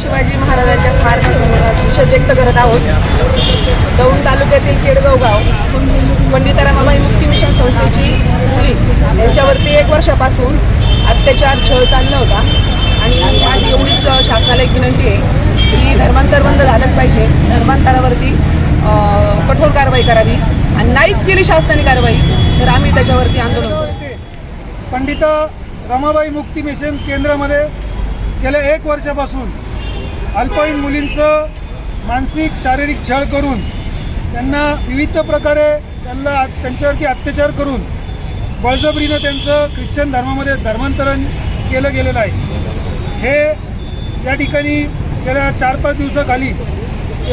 शिवाजी महाराजांच्या निषेध व्यक्त करत आहोत. दौंड तालुक्यातील केडगाव गाव पंडित रमाबाई मुक्ती मिशन संस्थेची मुली. यांच्यावरती एक वर्षापासून अत्याचार छळ चालला होता. आणि आज एवढीच शासनाला एक विनंती आहे की धर्मांतर बंद झालंच पाहिजे. धर्मांतरावरती कठोर कारवाई करावी. आणि नाहीच केली शासनाने कारवाई तर आम्ही त्याच्यावरती आंदोलन करू. पंडित रमाबाई मुक्ती मिशन केंद्रामध्ये गेल्या एक वर्षापासून अल्पवयीन मुलींचं मानसिक शारीरिक छळ करून त्यांना विविध प्रकारे त्यांना त्यांच्यावरती अत्याचार करून बळजबरीनं त्यांचं ख्रिश्चन धर्मामध्ये धर्मांतरण केलं गेलेलं आहे. हे या ठिकाणी गेल्या चार पाच दिवसाखाली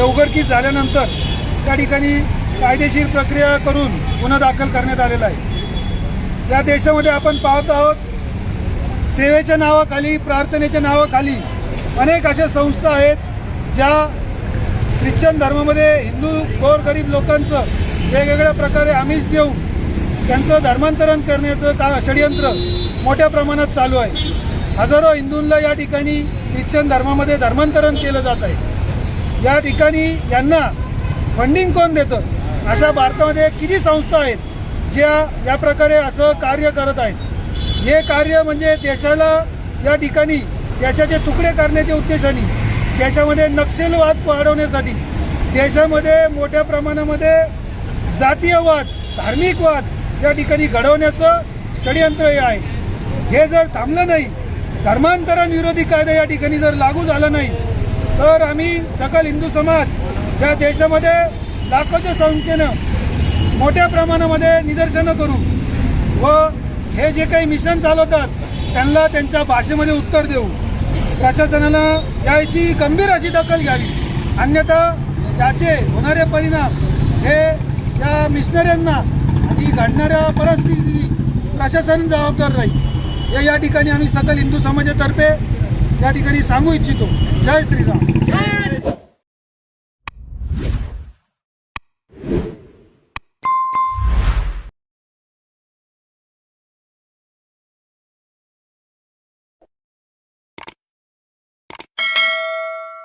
उघडकीस झाल्यानंतर त्या ठिकाणी कायदेशीर प्रक्रिया करून गुन्हा दाखल करण्यात आलेला आहे. या देशामध्ये आपण पाहत आहोत सेवेच्या नावाखाली प्रार्थनेच्या नावाखाली अनेक अशा संस्था आहेत ज्या ख्रिश्चन धर्मामध्ये हिंदू गोरगरीब लोकांचं वेगवेगळ्या प्रकारे आमिष देऊन त्यांचं धर्मांतरण करण्याचं का षडयंत्र मोठ्या प्रमाणात चालू आहे. हजारो हिंदूंना या ठिकाणी ख्रिश्चन धर्मामध्ये धर्मांतरण केलं जात आहे. या ठिकाणी यांना फंडिंग कोण देतं? अशा भारतामध्ये किती संस्था आहेत ज्या या प्रकारे असं कार्य करत आहेत? हे कार्य म्हणजे देशाला या ठिकाणी त्याच्याचे तुकडे करण्याच्या उद्देशाने देशामध्ये नक्षलवाद वाढवण्यासाठी देशामध्ये मोठ्या प्रमाणामध्ये जातीयवाद धार्मिकवाद या ठिकाणी घडवण्याचं षडयंत्र हे आहे. हे जर थांबलं नाही धर्मांतरण विरोधी कायदा या ठिकाणी जर लागू झाला नाही तर आम्ही सकल हिंदू समाज या देशामध्ये लाखोच्या संख्येनं मोठ्या प्रमाणामध्ये निदर्शनं करू व हे जे काही मिशन चालवतात त्यांना त्यांच्या भाषेमध्ये उत्तर देऊ. प्रशासनानं याची गंभीर अशी दखल घ्यावी. अन्यथा त्याचे होणारे परिणाम हे या मिशनऱ्यांना आणि घडणाऱ्या परिस्थिती प्रशासन जबाबदार राहील. हे या ठिकाणी आम्ही सकल हिंदू समाजातर्फे या ठिकाणी सांगू इच्छितो. जय श्रीराम.